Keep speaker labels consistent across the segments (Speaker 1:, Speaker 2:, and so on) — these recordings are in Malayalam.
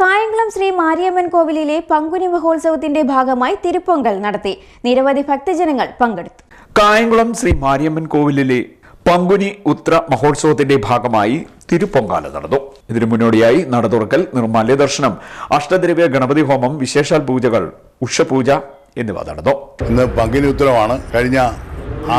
Speaker 1: കായംകുളം ശ്രീ മാരിയമ്മൻ കോവിലിലെ പങ്കുനി മഹോത്സവത്തിന്റെ ഭാഗമായി തിരുപ്പൊങ്കൽ നടത്തി. നിരവധി ഭക്തജനങ്ങൾ പങ്കെടുത്തു.
Speaker 2: കായംകുളം ശ്രീ മാരിയമ്മൻ കോവിലിലെ പങ്കുനി ഉത്ര മഹോത്സവത്തിന്റെ ഭാഗമായി തിരുപ്പൊങ്കാല നടന്നു. ഇതിനു മുന്നോടിയായി നട തുറക്കൽ നിർമാല്യ ദർശനം അഷ്ടദ്രവ്യ ഗണപതി ഹോമം വിശേഷാൽ പൂജകൾ ഉഷപൂജ എന്നിവ നടന്നു.
Speaker 3: ഇന്ന് പങ്കിനി ഉത്തരമാണ് കഴിഞ്ഞ ആ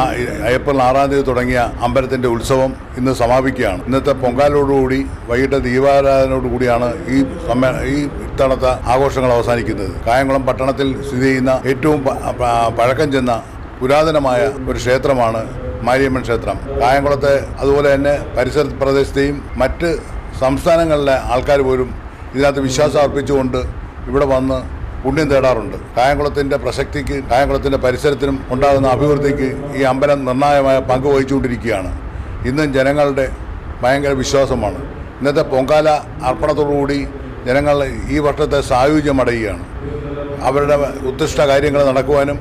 Speaker 3: ഏപ്രിൽ ആറാം തീയതി തുടങ്ങിയ അമ്പലത്തിന്റെ ഉത്സവം ഇന്ന് സമാപിക്കുകയാണ്. ഇന്നത്തെ പൊങ്കാലോടുകൂടി വൈകിട്ട് ദീപാരാധനയോടുകൂടിയാണ് ഈ സമ്മേ ഈ ഇത്തവണത്തെ ആഘോഷങ്ങൾ അവസാനിക്കുന്നത്. കായംകുളം പട്ടണത്തിൽ സ്ഥിതി ചെയ്യുന്ന ഏറ്റവും പഴക്കം ചെന്ന പുരാതനമായ ഒരു ക്ഷേത്രമാണ് മാരിയമ്മൻ ക്ഷേത്രം. കായംകുളത്തെ അതുപോലെ തന്നെ പരിസര പ്രദേശത്തെയും മറ്റ് സംസ്ഥാനങ്ങളിലെ ആൾക്കാർ പോലും ഇതിനകത്ത് വിശ്വാസം അർപ്പിച്ചുകൊണ്ട് ഇവിടെ വന്ന് പുണ്യം തേടാറുണ്ട്. കായംകുളത്തിന്റെ പ്രസക്തിക്ക് കായംകുളത്തിന്റെ പരിസരത്തിനും ഉണ്ടാകുന്ന അഭിവൃദ്ധിക്ക് ഈ അമ്പലം നിർണായകമായ പങ്ക് വഹിച്ചുകൊണ്ടിരിക്കുകയാണ്. ഇന്നും ജനങ്ങളുടെ ഭയങ്കര വിശ്വാസമാണ്. ഇന്നത്തെ പൊങ്കാല അർപ്പണത്തോടുകൂടി ജനങ്ങൾ ഈ വർഷത്തെ സായുജ്യമടയുകയാണ് അവരുടെ ഉദ്ദിഷ്ട കാര്യങ്ങൾ നടക്കുവാനും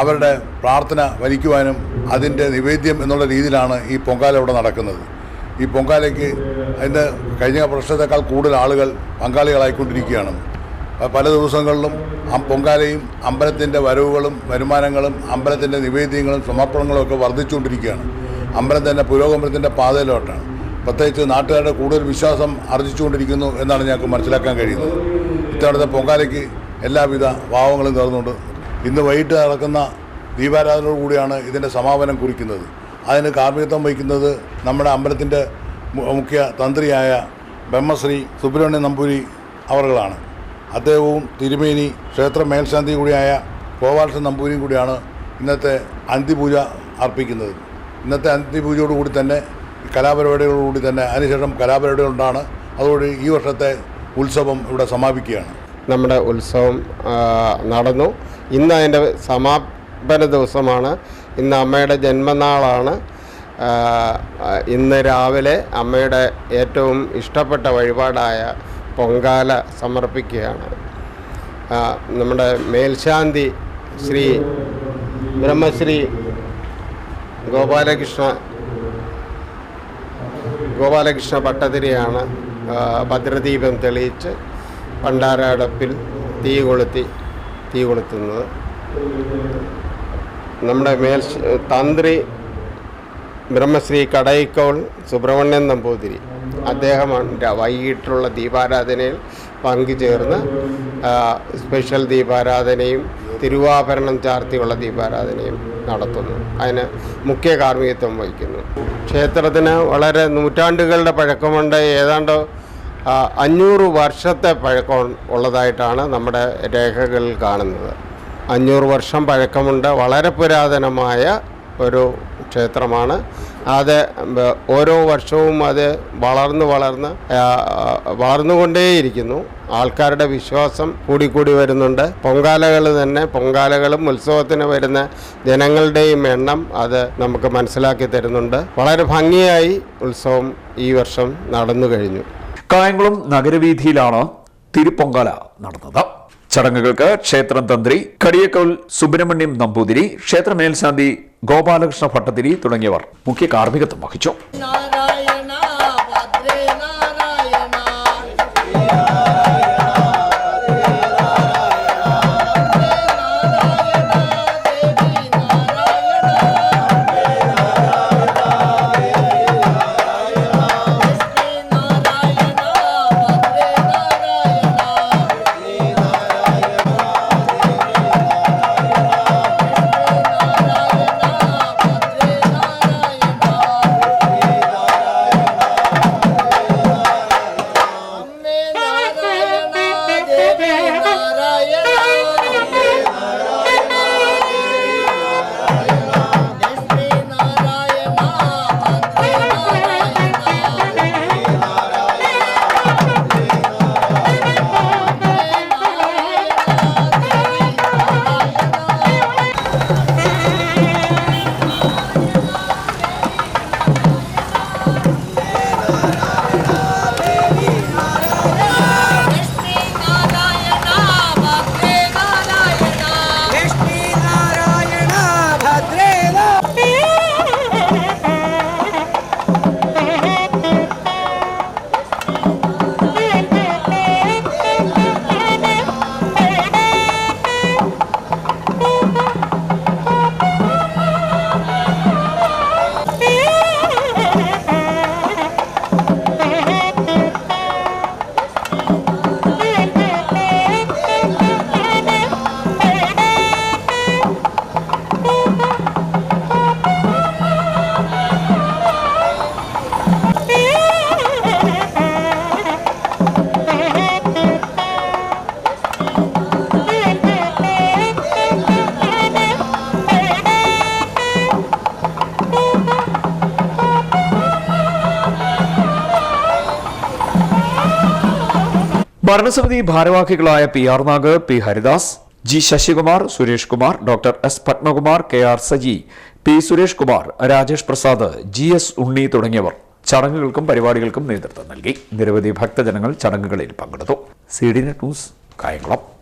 Speaker 3: അവരുടെ പ്രാർത്ഥന വലിക്കുവാനും അതിന്റെ നിവേദ്യം എന്നുള്ള രീതിയിലാണ് ഈ പൊങ്കാല ഇവിടെ നടക്കുന്നത്. ഈ പൊങ്കാലയ്ക്ക് അതിന്റെ കഴിഞ്ഞ വർഷത്തേക്കാൾ കൂടുതൽ ആളുകൾ പങ്കാളികളായിക്കൊണ്ടിരിക്കുകയാണ്. പല ദിവസങ്ങളിലും പൊങ്കാലയും അമ്പലത്തിന്റെ വരവുകളും വരുമാനങ്ങളും അമ്പലത്തിന്റെ നിവേദ്യങ്ങളും സമർപ്പണങ്ങളും ഒക്കെ വർദ്ധിച്ചുകൊണ്ടിരിക്കുകയാണ്. അമ്പലം തന്നെ പുരോഗമനത്തിന്റെ പാതയിലോട്ടാണ്. പ്രത്യേകിച്ച് നാട്ടുകാരുടെ കൂടുതൽ വിശ്വാസം ആർജിച്ചുകൊണ്ടിരിക്കുന്നു എന്നാണ് ഞങ്ങൾക്ക് മനസ്സിലാക്കാൻ കഴിയുന്നത്. ഇത്തവണത്തെ പൊങ്കാലയ്ക്ക് എല്ലാവിധ ഭാവങ്ങളും നേർന്നുകൊണ്ട് ഇന്ന് വൈകിട്ട് നടക്കുന്ന ദീപാരാധനയോട് കൂടിയാണ് ഇതിന്റെ സമാപനം കുറിക്കുന്നത്. അതിന് കാർമ്മികത്വം വഹിക്കുന്നത് നമ്മുടെ അമ്പലത്തിന്റെ മുഖ്യ തന്ത്രിയായ ബ്രഹ്മശ്രീ സുബ്രഹ്മണ്യ നമ്പൂരി അവറുകളാണ്. അദ്ദേഹവും തിരുമേനി ക്ഷേത്ര മേൽശാന്തി കൂടിയായ ഗോപാലകൃഷ്ണൻ നമ്പൂരിയും കൂടിയാണ് ഇന്നത്തെ അന്തിപൂജ അർപ്പിക്കുന്നത്. ഇന്നത്തെ അന്തിപൂജയോടുകൂടി തന്നെ കലാപരിപാടികളോടുകൂടി തന്നെ അതിനുശേഷം കലാപരിപാടികളുണ്ടാണ്. അതോടെ ഈ വർഷത്തെ ഉത്സവം ഇവിടെ സമാപിക്കുകയാണ്.
Speaker 4: നമ്മുടെ ഉത്സവം നടന്നു. ഇന്ന് അതിന്റെ സമാപന ദിവസമാണ്. ഇന്ന് അമ്മയുടെ ജന്മനാളാണ്. ഇന്ന് രാവിലെ അമ്മയുടെ ഏറ്റവും ഇഷ്ടപ്പെട്ട വഴിപാടായ പൊങ്കാല സമർപ്പിക്കുകയാണ്. നമ്മുടെ മേൽശാന്തി ശ്രീ ബ്രഹ്മശ്രീ ഗോപാലകൃഷ്ണ ഗോപാലകൃഷ്ണ ഭട്ടതിരിയാണ് ഭദ്രദീപം തെളിയിച്ച് പണ്ടാരടപ്പിൽ തീ കൊളുത്തി തീ കൊളുത്തുന്നത്. നമ്മുടെ മേൽ തന്ത്രി ബ്രഹ്മശ്രീ കടയിക്കോൾ സുബ്രഹ്മണ്യൻ നമ്പൂതിരി. അദ്ദേഹമാണ് വൈകിട്ടുള്ള ദീപാരാധനയിൽ പങ്കുചേർന്ന് സ്പെഷ്യൽ ദീപാരാധനയും തിരുവാഭരണം ചാർത്തിയുള്ള ദീപാരാധനയും നടത്തുന്നു. അതിന് മുഖ്യ കാർമ്മികത്വം വഹിക്കുന്നു. ക്ഷേത്രത്തിന് വളരെ നൂറ്റാണ്ടുകളുടെ പഴക്കമുണ്ട്. ഏതാണ്ട് അഞ്ഞൂറ് വർഷത്തെ പഴക്കം ഉള്ളതായിട്ടാണ് നമ്മുടെ രേഖകളിൽ കാണുന്നത്. അഞ്ഞൂറ് വർഷം പഴക്കമുണ്ട്. വളരെ പുരാതനമായ ഒരു ക്ഷേത്രമാണ്. അത് ഓരോ വർഷവും അത് വളർന്ന് വളർന്ന് വളർന്നുകൊണ്ടേയിരിക്കുന്നു ആൾക്കാരുടെ വിശ്വാസം കൂടിക്കൂടി വരുന്നുണ്ട്. പൊങ്കാലകൾ തന്നെ പൊങ്കാലകളും ഉത്സവത്തിന് വരുന്ന ജനങ്ങളുടെയും എണ്ണം അത് നമുക്ക് മനസ്സിലാക്കി തരുന്നുണ്ട്. വളരെ ഭംഗിയായി ഉത്സവം ഈ വർഷം നടന്നു കഴിഞ്ഞു.
Speaker 2: കായംകുളം നഗരവീഥിയിലാണ് തിരുപ്പൊങ്കാല നടന്നത്. ചടങ്ങുകൾക്ക് ക്ഷേത്രം തന്ത്രി കടിയക്കോൽ സുബ്രഹ്മണ്യം നമ്പൂതിരി ക്ഷേത്ര മേൽശാന്തി ഗോപാലകൃഷ്ണ ഭട്ടതിരി തുടങ്ങിയവർ മുഖ്യ കാർമ്മികത്വം വഹിച്ചു. ഭരണസമിതി ഭാരവാഹികളായ P R Nag P Haridas G Sasikumar Suresh Kumar doctor S Padmakumar K R Saji P Suresh Kumar Rajesh Prasad G S Unni തുടങ്ങിയവർ ചടങ്ങുകൾക്കും പരിപാടികൾക്കും നേതൃത്വം നൽകി. നിരവധി ഭക്തജനങ്ങൾ ചടങ്ങുകളിൽ പങ്കെടുത്തു. C D net news Kayamkulam.